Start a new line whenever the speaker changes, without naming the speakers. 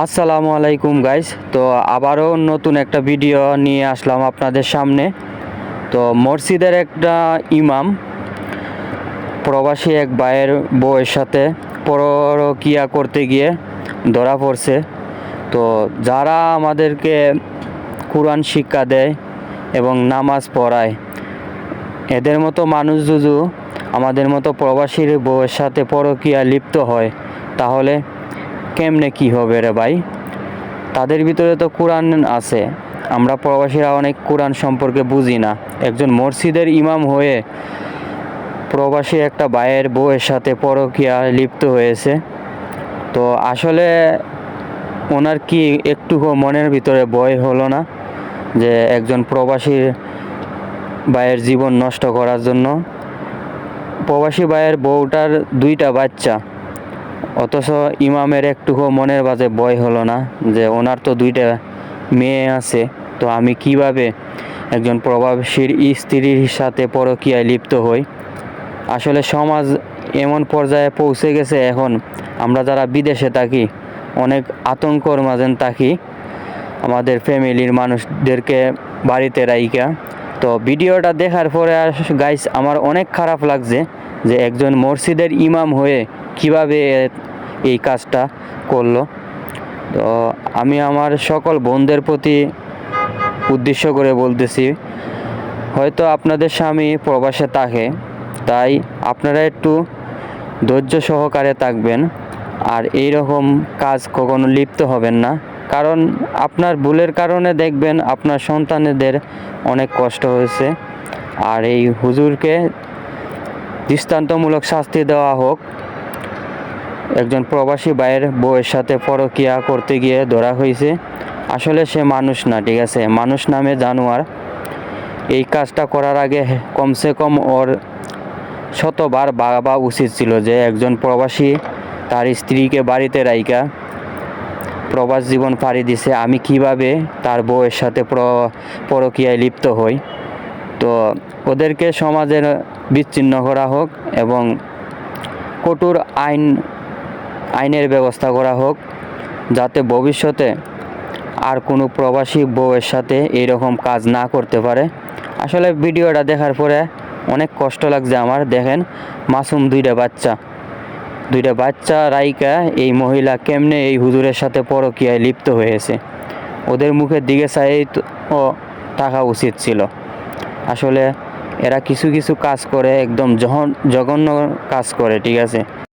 আসসালামু আলাইকুম গাইস তো আবারও নতুন একটা ভিডিও নিয়ে আসলাম আপনাদের সামনে। তো মসজিদের একটা ইমাম, প্রবাসী এক ভাইয়ের বউয়ের সাথে পরকিয়া করতে গিয়ে ধরা পড়ছে। তো যারা আমাদেরকে কোরআন শিক্ষা দেয় এবং নামাজ পড়ায়, এদের মতো মানুষ যদি আমাদের মতো প্রবাসীর বউয়ের সাথে পরকিয়া লিপ্ত হয়, তাহলে কেমনে কি হবে রে ভাই? তাদের ভিতরে তো কোরআন আছে। আমরা প্রবাসীরা অনেক কোরআন সম্পর্কে বুঝি না। একজন মসজিদের ইমাম হয়ে প্রবাসী একটা ভাইয়ের বউয়ের সাথে পরকিয়া লিপ্ত হয়েছে। তো আসলে ওনার কি একটুকু মনের ভিতরে ভয় হলো না? যে একজন প্রবাসীর ভাইয়ের জীবন নষ্ট করার জন্য? প্রবাসী ভাইয়ের বউটার দুইটা বাচ্চা। অথচ ইমামের একটুকু মনের বাজে ভয় হলো না যে ওনার তো দুইটা মেয়ে আছে, তো আমি কীভাবে একজন প্রবাসীর স্ত্রীর সাথে পরকীয়ায় লিপ্ত হই? আসলে সমাজ এমন পর্যায়ে পৌঁছে গেছে এখন। আমরা যারা বিদেশে থাকি, অনেক আতঙ্কর মাঝে থাকি আমাদের ফ্যামিলির মানুষদেরকে বাড়িতে রাইকা তো ভিডিওটা দেখার পরে গাইস আমার অনেক খারাপ লাগছে যে একজন মসজিদের ইমাম হয়ে কীভাবে এই কাজটা করল। তো আমি আমার সকল বোনদের প্রতি উদ্দেশ্য করে বলতেছি, হয়তো আপনাদের স্বামী প্রবাসে থাকে, তাই আপনারা একটু ধৈর্য সহকারে থাকবেন আর এই রকম কাজ কখনো লিপ্ত হবেন না। কারণ আপনার ভুলের কারণে দেখবেন আপনার সন্তানেদের অনেক কষ্ট হয়েছে। আর এই হুজুরকে দৃষ্টান্তমূলক শাস্তি দেওয়া হোক একজন প্রবাসী ভাইয়ের বউয়ের সাথে পরকিয়া করতে গিয়ে ধরা হয়েছে। আসলে সে মানুষ না, ঠিক আছে? মানুষ নামে জানোয়ার। এই কাজটা করার আগে কমসে কম ওর শতবার ভাবা উচিত ছিল যে একজন প্রবাসী তার স্ত্রীকে বাড়িতে রাইকা প্রবাস জীবন পাড়ি দিছে। আমি কীভাবে তার বউয়ের সাথে প্র- পরকীয়ায় লিপ্ত হই? তো ওদেরকে সমাজের বিচ্ছিন্ন করা হোক এবং কঠোর আইন আইনের ব্যবস্থা করা হোক, যাতে ভবিষ্যতে আর কোনো প্রবাসী বউয়ের সাথে এইরকম কাজ না করতে পারে। আসলে ভিডিওটা দেখার পরে অনেক কষ্ট লাগছে আমার, দেখেন, মাসুম দুইটা বাচ্চা। দুইটা বাচ্চা রাইকা, এই মহিলা কেমনে এই হুজুরের সাথে পরকীয়ায় লিপ্ত হয়েছে? ওদের মুখের দিকে চাই ও থাকা উচিত ছিল। আসলে এরা কিছু কিছু কাজ করে, একদম জঘন জঘন্য কাজ করে, ঠিক আছে?